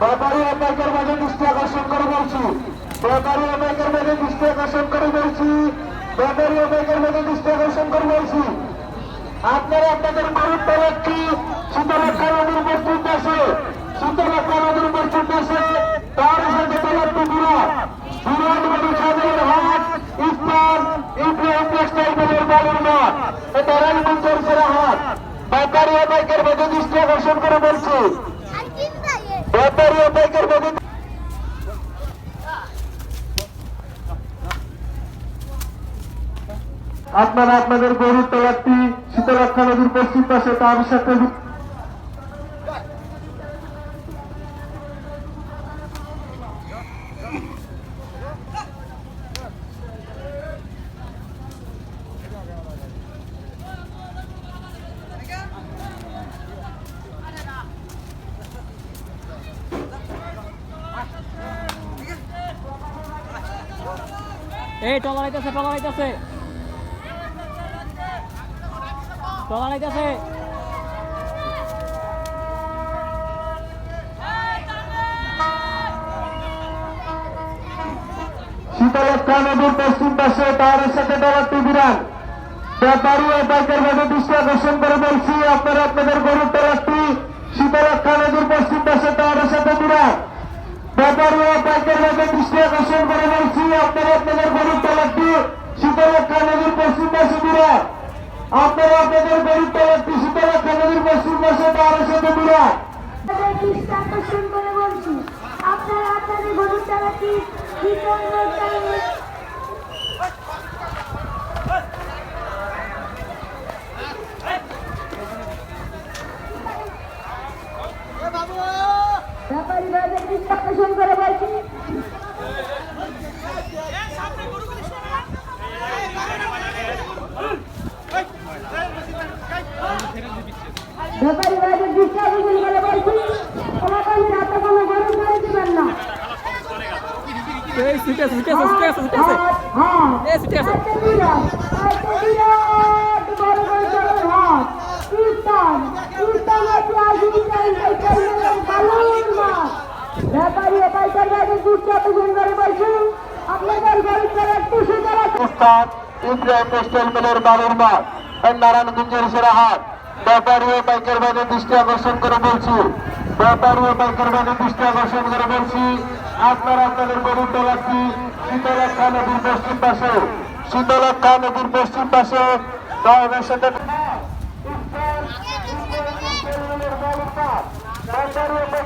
ব্যাপারী আপনাদের মাঝে দৃষ্টি আকর্ষণ করে বলছি। ব্যাপারী আপনাদের মাঝে দৃষ্টি আকর্ষণ করে বলছি। ব্যাপারী আপনাদের মাঝে দৃষ্টি আকর্ষণ করে বলছি। আপনারা আপনাদের গরুর তলাটি শীতলক্ষা নদীর পশ্চিম পাশে শীতলক্ষা নদীর পশ্চিম পাশে তার সাথে তলাটি বিরাট বিরাট বড় সাগরের হাট ইস্তান ইব্রাহিম টেক্সটাইল মিলের বালুর মাঠ এটা রাজমঞ্চের সেরা হাট ব্যাপারী ও বাইকের মাঝে দৃষ্টি আকর্ষণ করে বলছি ব্যাপারী ও বাইকের মাঝে আপনারা আপনাদের গরুর তলাটি শীতলক্ষা নদীর পশ্চিম পাশে তার সাথে এই টলার আইতাছে টলার আইতাছে টলার আইতাছে শীতলক্ষা নদীর পশ্চিম পাশে তার সাথে ডলারটি বিরান ব্যাপারী আপনারা আপনাদের গরুর তলারটি শীতলক্ষা নদীর পশ্চিম পাশে তার সাথে বিরান ব্যাপারী ও বাইকের মাঝে দৃষ্টি আকর্ষণ করে বলছি, আপনারা আপনাদের গরুর তলারটি শীতলক্ষা নদীর পশ্চিম পাশে বিরান আপনারা আপনাদের গরুর তলারটি শীতলক্ষা নদীর পশ্চিম পাশে তার সাথে তাদের দৃষ্টি আকর্ষণ করে ব্যাপারী ভাইদের দৃষ্টি করে বলছি ব্যাপারী ভাইদের দৃষ্টি আকর্ষণ করে বলছি ওনাকে যাতে কোনো গরু করে দিবেন না। এই সিটে সিটে সিটে সিটে হ্যাঁ এ সিটে আছে। একটা বিরাট একটা বিরাট বড় বড় জলের হাট কীর্তন কীর্তন আছে আজিম চাই সাইকেল মেলার বালুর মাঠ ব্যাপারী ও পাইকার বাজার দৃষ্টি আকর্ষণ করে বলছি আপনাদের গরিব করে একটু উস্তাদ ইব্রাহিম টেক্সটাইল মিলের বালুর মাঠ। নারায়ণগঞ্জের সেরাহাট। ব্যাপারী ও বাইকের বাজে দৃষ্টি আকর্ষণ করে বলছি। ব্যাপারী ও বাইকের বাজে দৃষ্টি আকর্ষণ করে বলছি, আপনারা আপনাদের গরুর তলাটি শীতলক্ষা নদীর পশ্চিম পাশে। শীতলক্ষা নদীর পশ্চিম পাশে। সাহেবের সাথে ব্যাপারী ও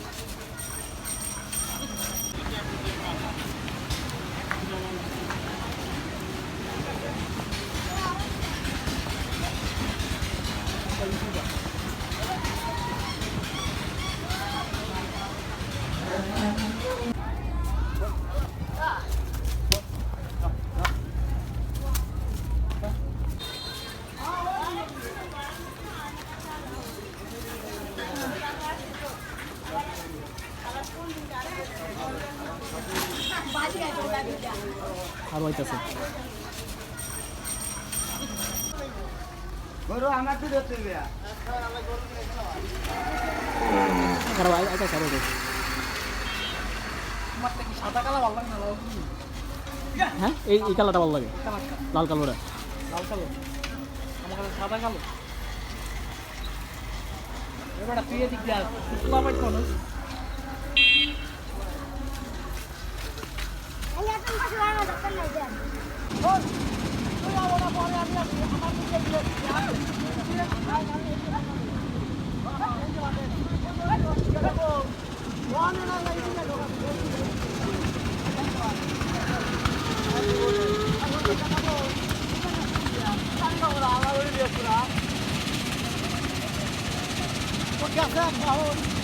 আর হইতাছে। খারাপ আই আইতাছে আর। হইতাছে হ্যাঁ? এই এই কালারটা ভালো লাগে। লাল কালোটা। লাল কালো। আমার কাছে সাদা কালো। এবারে তুই এদিক যা Gracias, por favor.